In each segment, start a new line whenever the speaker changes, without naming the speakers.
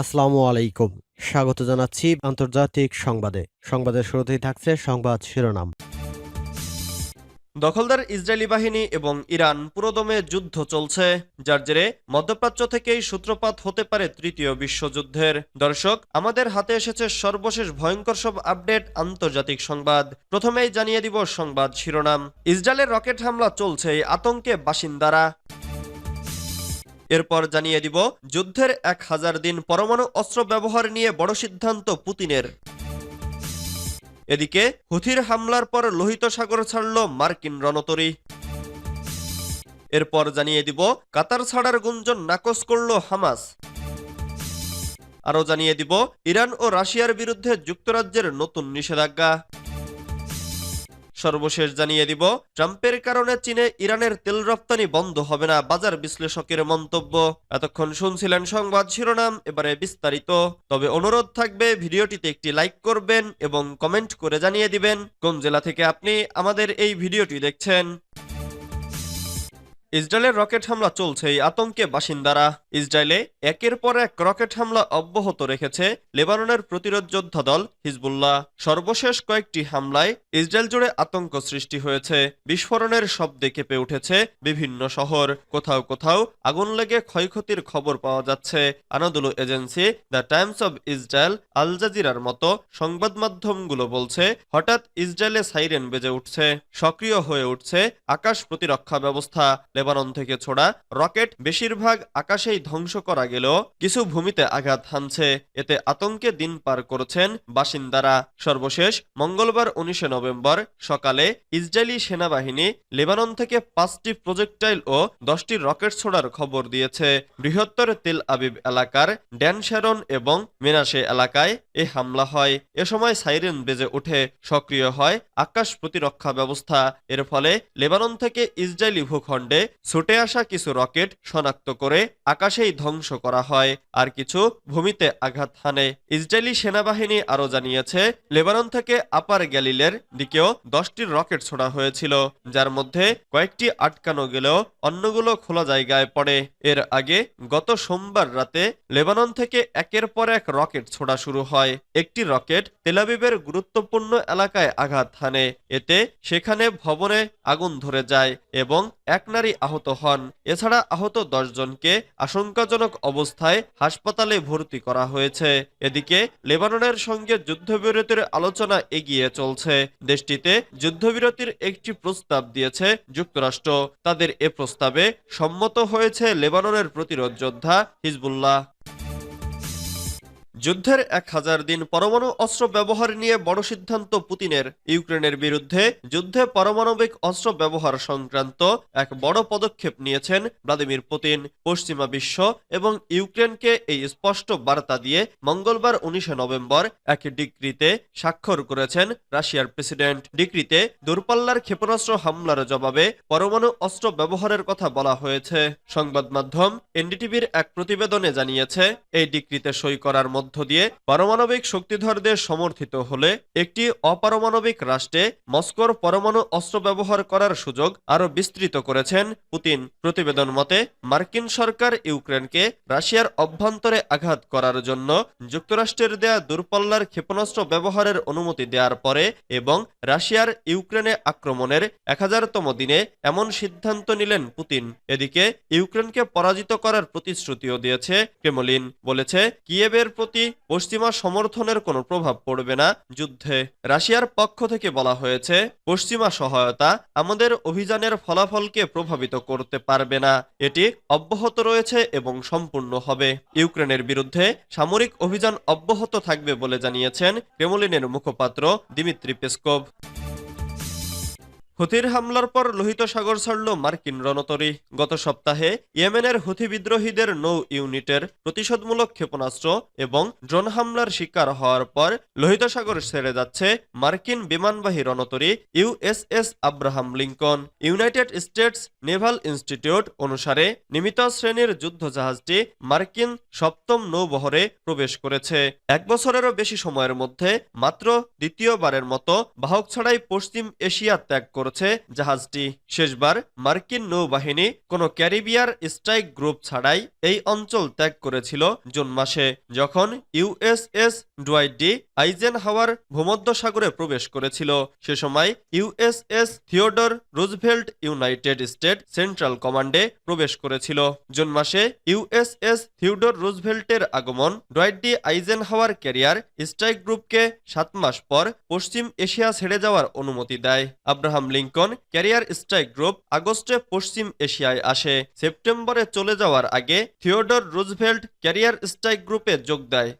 আসসালামু আলাইকুম। স্বাগত জানাচ্ছি আন্তর্জাতিক সংবাদে। সংবাদের শুরুতেই থাকছে সংবাদ শিরোনাম।
দখলদার ইসরায়েলি বাহিনী এবং ইরান পুরোদমে যুদ্ধ চলছে, যার জেরে মধ্যপ্রাচ্য থেকেই সূত্রপাত হতে পারে তৃতীয় বিশ্বযুদ্ধের। দর্শক, আমাদের হাতে এসেছে সর্বশেষ ভয়ঙ্কর সব আপডেট আন্তর্জাতিক সংবাদ। প্রথমেই জানিয়ে দিব সংবাদ শিরোনাম। ইসরায়েলের রকেট হামলা চলছে আতঙ্কে বাসিন্দারা। এরপর জানিয়ে দিব, যুদ্ধের এক হাজার দিন পরমাণু অস্ত্র ব্যবহার নিয়ে বড় সিদ্ধান্ত পুতিনের। এদিকে, হুথির হামলার পর লোহিত সাগর ছাড়ল মার্কিন রণতরী। এরপর জানিয়ে দিব, কাতার ছাড়ার গুঞ্জন নাকচ করল হামাস। আরও জানিয়ে দিব, ইরান ও রাশিয়ার বিরুদ্ধে যুক্তরাজ্যের নতুন নিষেধাজ্ঞা। সর্বশেষ জানিয়ে দিব, ট্রাম্পের কারণে চীনে ইরানের তেল রপ্তানি বন্ধ হবে না বাজার বিশ্লেষকের মন্তব্য। এতক্ষণ শুনছিলেন সংবাদ শিরোনাম, এবারে বিস্তারিত। তবে অনুরোধ থাকবে, ভিডিওটিতে একটি লাইক করবেন এবং কমেন্ট করে জানিয়ে দিবেন। কোন জেলা থেকে আপনি আমাদের এই ভিডিওটি দেখছেন? ইসরায়েলের রকেট হামলা চলছেই আতঙ্কে বাসিন্দারা। ইসরায়েলে একের পর এক রকেট হামলা অব্যাহত রেখেছে লেবাননের প্রতিরোধ যোদ্ধা দল হিজবুল্লাহ। সর্বশেষ কয়েকটি হামলায় ইসরায়েল জুড়ে আতঙ্ক সৃষ্টি হয়েছে। বিস্ফোরণের শব্দে কেঁপে উঠেছে বিভিন্ন শহর। কোথাও কোথাও আগুন লেগে ক্ষয়ক্ষতির খবর পাওয়া যাচ্ছে। Anadolu agency the Times of Israel, Al জাজিরার মতো সংবাদ মাধ্যমগুলো বলছে, হঠাৎ ইসরায়েলে সাইরেন বেজে উঠছে। সক্রিয় হয়ে উঠছে আকাশ প্রতিরক্ষা ব্যবস্থা। লেবানন থেকে ছোড়া রকেট বেশিরভাগ আকাশেই ধ্বংস করা গেলেও কিছু ভূমিতে আঘাত হানছে। এতে আতঙ্কে দিন পার করছেন বাসিন্দারা। সর্বশেষ, মঙ্গলবার উনিশে নভেম্বর সকালে ইসরায়েলি সেনাবাহিনী লেবানন থেকে পাঁচটি প্রজেক্টাইল ও দশটি রকেট ছোড়ার খবর দিয়েছে। বৃহত্তর তেল আবিব এলাকার ড্যান এবং মেনাসে এলাকায় এ হামলা হয়। এ সময় সাইরেন বেজে ওঠে। সক্রিয় হয় আকাশ প্রতিরক্ষা ব্যবস্থা। এর ফলে লেবানন থেকে ইসরায়েলি ভূখণ্ডে ছুটে আসা কিছু রকেট শনাক্ত করে আকাশেই ধ্বংস করা হয়, আর কিছু ভূমিতে আঘাত হানে। ইসরায়েলি সেনাবাহিনী আরও জানিয়েছে, লেবানন থেকে আপার গ্যালিলের দিকেও দশটির রকেট ছোড়া হয়েছিল, যার মধ্যে কয়েকটি আটকানো গেলেও অন্যগুলো খোলা জায়গায় পড়ে। এর আগে গত সোমবার রাতে লেবানন থেকে একের পর এক রকেট ছোড়া শুরু হয়। একটি রকেট তেলাবিবের গুরুত্বপূর্ণ এলাকায় আঘাত হানে, এতে সেখানে ভবনে আগুন ধরে যায় এবং এক নারী আহত হন। এছাড়া আহত দশজনকে আশঙ্কাজনক অবস্থায় হাসপাতালে ভর্তি করা হয়েছে। এদিকে লেবাননের সঙ্গে যুদ্ধবিরতির আলোচনা এগিয়ে চলছে। দেশটিতে যুদ্ধবিরতির একটি প্রস্তাব দিয়েছে যুক্তরাষ্ট্র। তাদের এ প্রস্তাবে সম্মত হয়েছে লেবাননের প্রতিরোধ যোদ্ধা হিজবুল্লাহ। যুদ্ধের এক হাজার দিন পরমাণু অস্ত্র ব্যবহার নিয়ে বড় সিদ্ধান্ত পুতিনের ইউক্রেনের বিরুদ্ধে যুদ্ধে পারমাণবিক অস্ত্র ব্যবহার সংক্রান্ত এক বড় পদক্ষেপ নিয়েছেন ভ্লাদিমির পুতিন। পশ্চিমা বিশ্ব এবং ইউক্রেনকে এই স্পষ্ট বার্তা দিয়ে মঙ্গলবার উনিশে নভেম্বর এক ডিক্রিতে স্বাক্ষর করেছেন রাশিয়ার প্রেসিডেন্ট। ডিক্রিতে দূরপাল্লার ক্ষেপণাস্ত্র হামলার জবাবে পরমাণু অস্ত্র ব্যবহারের কথা বলা হয়েছে। সংবাদ মাধ্যম এনডিটিভির এক প্রতিবেদনে জানিয়েছে, এই ডিক্রিতে সই করার মধ্য দিয়ে পারমাণবিক শক্তিধরদের সমর্থিত হলে একটি অপারমাণবিক রাষ্ট্রে মস্কোর পরমাণু অস্ত্র ব্যবহার করার সুযোগ আরও বিস্তৃত করেছেন পুতিন। প্রতিবেদন মতে, মার্কিন সরকার ইউক্রেনকে রাশিয়ার অভ্যন্তরে আঘাত করার জন্য যুক্তরাষ্ট্রের দেয়া দূরপাল্লার ক্ষেপণাস্ত্র ব্যবহারের অনুমতি দেওয়ার পরে এবং রাশিয়ার ইউক্রেনে আক্রমণের এক হাজারতম দিনে এমন সিদ্ধান্ত নিলেন পুতিন। এদিকে, ইউক্রেনকে পরাজিত করার প্রতিশ্রুতিও দিয়েছে ক্রেমলিন। বলেছে কিয়েবের প্রতি পশ্চিমা সমর্থনের কোনো প্রভাব পড়বে না। যুদ্ধে রাশিয়ার পক্ষ থেকে বলা হয়েছে, পশ্চিমা সহায়তা আমাদের অভিযানের ফলাফলকে প্রভাবিত করতে পারবে না। এটি অব্যাহত রয়েছে এবং সম্পূর্ণ হবে। ইউক্রেনের বিরুদ্ধে সামরিক অভিযান অব্যাহত থাকবে বলে জানিয়েছেন ক্রেমলিনের মুখপাত্র দিমিত্রি পেসকভ। হুথির হামলার পর লোহিত সাগর ছাড়ল মার্কিন রণতরী। গত সপ্তাহে ইয়েমেনের হুথি বিদ্রোহীদের নৌ ইউনিটের প্রতিশোধমূলক ক্ষেপণাস্ত্র এবং ড্রোন হামলার শিকার হওয়ার পর লোহিত সাগর ছেড়ে যাচ্ছে মার্কিন বিমানবাহী রণতরী USS Abraham Lincoln. United States Naval Institute অনুসারে নিমিত শ্রেণির যুদ্ধজাহাজটি মার্কিন সপ্তম নৌবহরে প্রবেশ করেছে। এক বছরেরও বেশি সময়ের মধ্যে মাত্র দ্বিতীয়বারের মতো বাহক ছাড়াই পশ্চিম এশিয়া ত্যাগ করেছে জাহাজটি শেষবার মার্কিন নৌবাহিনী কোন ক্যারিবিয়ার স্ট্রাইক গ্রুপ ছাড়াই এই অঞ্চল ত্যাগ করেছিল জুন মাসে, যখন ইউএসএস ডুয়াইট ডি আইজেন হাওয়ার ভূমধ্যসাগরে প্রবেশ করেছিল। সে সময় USS Theodore Roosevelt United State Central কমান্ডে প্রবেশ করেছিল। জুন মাসে ইউএসএস থিওডর রুজভেল্টের আগমন Dwight D Eisenhower carrier strike গ্রুপকে সাত মাস পর পশ্চিম এশিয়া ছেড়ে যাওয়ার অনুমতি দেয়। Abraham Lincoln carrier strike group আগস্টে পশ্চিম এশিয়ায় আসে। সেপ্টেম্বরে চলে যাওয়ার আগে থিওডর রুজভেল্ট ক্যারিয়ার স্ট্রাইক গ্রুপে যোগ দেয়।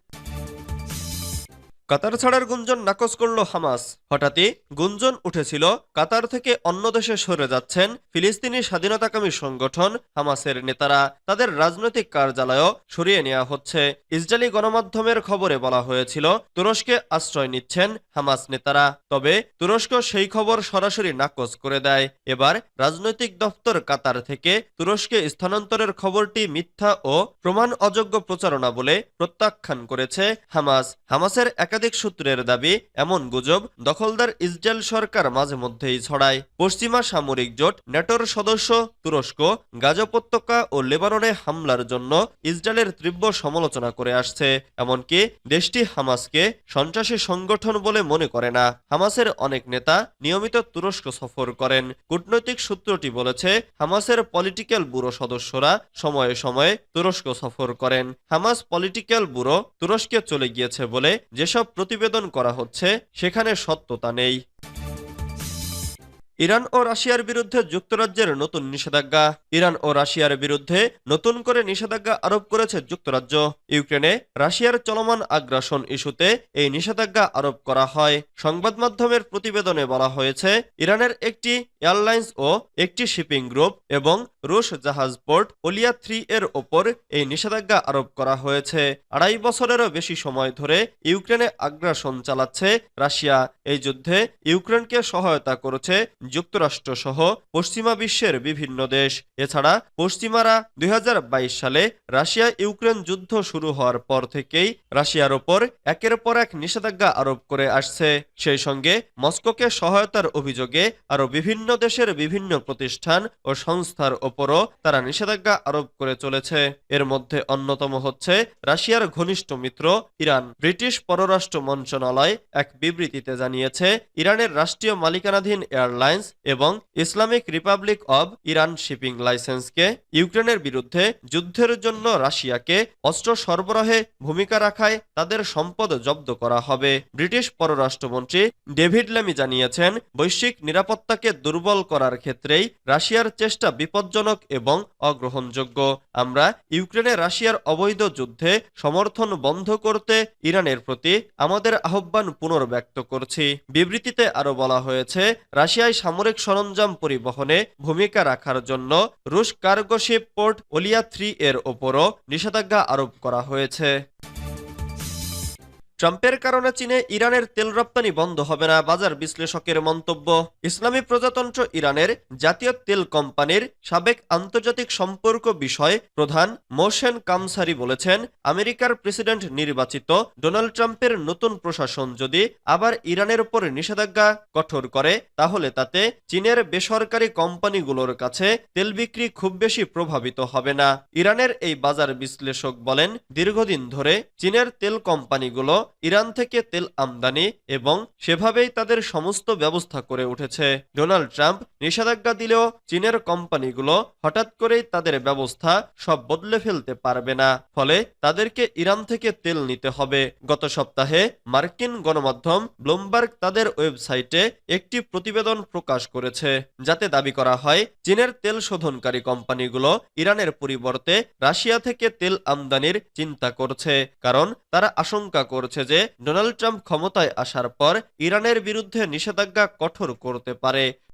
কাতার ছাড়ার গুঞ্জন নাকচ করল হামাস। হঠাৎই গুঞ্জন উঠেছিল, কাতার থেকে অন্য দেশে সরে যাচ্ছেন ফিলিস্তিনি স্বাধীনতাকামী সংগঠন হামাসের নেতারা। তাদের রাজনৈতিক কার্যালয়ও সরিয়ে নেওয়া হচ্ছে। ইসরায়েলি গণমাধ্যমের খবরে বলা হয়েছিল, তুরস্কে আশ্রয় নিচ্ছেন হামাস নেতারা। তবে তুরস্ক সেই খবর সরাসরি নাকচ করে দেয়। এবার রাজনৈতিক দপ্তর কাতার থেকে তুরস্কে স্থানান্তরের খবরটি মিথ্যা ও প্রমাণ অযোগ্য প্রচারণা বলে প্রত্যাখ্যান করেছে হামাস। হামাসের একাধিক সূত্রের দাবি, এমন গুজব দখলদার ইসরায়েল সরকার মাঝে মধ্যেই ছড়ায়। পশ্চিমা সামরিক জোট, নেটোর সদস্য তুরস্ক, গাজা উপত্যকা ও লেবাননে হামলার জন্য ইসরায়েলের তীব্র সমালোচনা করে আসছে। এমনকি দেশটি হামাসকে সন্ত্রাসী সংগঠন বলে মনে করে না। হামাসের অনেক নেতা নিয়মিত তুরস্ক সফর করেন। কূটনৈতিক সূত্রটি বলেছে, হামাসের পলিটিক্যাল ব্যুরো সদস্যরা সময়ে সময়ে তুরস্ক সফর করেন। হামাস পলিটিক্যাল ব্যুরো তুরস্কে চলে গিয়েছে বলে যেসব প্রতিবেদন করা হচ্ছে সেখানে সত্যতা নেই। ইরান ও রাশিয়ার বিরুদ্ধে যুক্তরাজ্যের নতুন নিষেধাজ্ঞা। ইরান ও রাশিয়ার বিরুদ্ধে নতুন করে নিষেধাজ্ঞা আরোপ করেছে যুক্তরাজ্য। ইউক্রেনে রাশিয়ার চলমান আগ্রাসন ইস্যুতে এই নিষেধাজ্ঞা আরোপ করা হয়। সংবাদ মাধ্যমের প্রতিবেদনে বলা হয়েছে, ইরানের একটি এয়ারলাইন্স ও একটি শিপিং গ্রুপ এবং রুশ জাহাজ পোর্ট ওলিয়া থ্রি এর ওপর এই নিষেধাজ্ঞা আরোপ করা হয়েছে। আড়াই বছরেরও বেশি সময় ধরে ইউক্রেনে আগ্রাসন চালাচ্ছে রাশিয়া। এই যুদ্ধে ইউক্রেনকে সহায়তা করেছে যুক্তরাষ্ট্র সহ পশ্চিমা বিশ্বের বিভিন্ন দেশ। এছাড়া পশ্চিমারা দুই হাজার বাইশ সালে রাশিয়া ইউক্রেন যুদ্ধ শুরু হওয়ার পর থেকেই রাশিয়ার ওপর একের পর এক নিষেধাজ্ঞা আরোপ করে আসছে। সেই সঙ্গে মস্কোকে সহায়তার অভিযোগে আরও বিভিন্ন দেশের বিভিন্ন প্রতিষ্ঠান ও সংস্থার ওপরও তারা নিষেধাজ্ঞা আরোপ করে চলেছে। এর মধ্যে অন্যতম হচ্ছে রাশিয়ার ঘনিষ্ঠ মিত্র ইরান। ব্রিটিশ পররাষ্ট্র মন্ত্রণালয় এক বিবৃতিতে জানিয়েছে, ইরানের রাষ্ট্রীয় মালিকানাধীন এয়ারলাইন্স এবং Islamic Republic of Iran shipping লাইসেন্সকে ইউক্রেনের বিরুদ্ধে যুদ্ধের জন্য রাশিয়াকে অস্ত্র সরবরাহে ভূমিকা রাখায় তাদের সম্পদ জব্দ করা হবে। ব্রিটিশ পররাষ্ট্রমন্ত্রী ডেভিড ল্যামি জানিয়েছেন, বৈশ্বিক নিরাপত্তাকে দুর্বল করার ক্ষেত্রেই রাশিয়ার চেষ্টা বিপজ্জনক এবং অগ্রহণযোগ্য। আমরা ইউক্রেনে রাশিয়ার অবৈধ যুদ্ধে সমর্থন বন্ধ করতে ইরানের প্রতি আমাদের আহ্বান পুনর্ব্যক্ত করছি। বিবৃতিতে আরও বলা হয়েছে, রাশিয়ায় সামরিক সরঞ্জাম পরিবহনে ভূমিকা রাখার জন্য রুশ কার্গোশিপ পোর্ট ওলিয়া থ্রি এর ওপরও নিষেধাজ্ঞা আরোপ করা হয়েছে। ট্রাম্পের কারণে চীনে ইরানের তেল রপ্তানি বন্ধ হবে না বাজার বিশ্লেষকের মন্তব্য। ইসলামী প্রজাতন্ত্র ইরানের জাতীয় তেল কোম্পানির সাবেক আন্তর্জাতিক সম্পর্ক বিষয় প্রধান মোশেন কামসারি বলেছেন, আমেরিকার প্রেসিডেন্ট নির্বাচিত ডোনাল্ড ট্রাম্পের নতুন প্রশাসন যদি আবার ইরানের উপর নিষেধাজ্ঞা কঠোর করে, তাহলে তাতে চীনের বেসরকারি কোম্পানিগুলোর কাছে তেল বিক্রি খুব বেশি প্রভাবিত হবে না। ইরানের এই বাজার বিশ্লেষক বলেন, দীর্ঘদিন ধরে চীনের তেল কোম্পানিগুলো ইরান থেকে তেল আমদানি এবং সেভাবেই তাদের সমস্ত ব্যবস্থা করে উঠেছে। ডোনাল্ড ট্রাম্প নিষেধাজ্ঞা দিলেও চীনের কোম্পানিগুলো হঠাৎ করেই তাদের ব্যবস্থা সব বদলে ফেলতে পারবে না। ফলে তাদেরকে ইরান থেকে তেল নিতে হবে। গত সপ্তাহে মার্কিন গণমাধ্যম ব্লুমবার্গ তাদের ওয়েবসাইটে একটি প্রতিবেদন প্রকাশ করেছে, যাতে দাবি করা হয় চীনের তেল শোধনকারী কোম্পানিগুলো ইরানের পরিবর্তে রাশিয়া থেকে তেল আমদানির চিন্তা করছে, কারণ তারা আশঙ্কা করছে যে ডোনাল্ড ট্রাম্প ক্ষমতায় আসার পর ইরানের বিরুদ্ধে নিষেধাজ্ঞা কঠোর করতে পারে।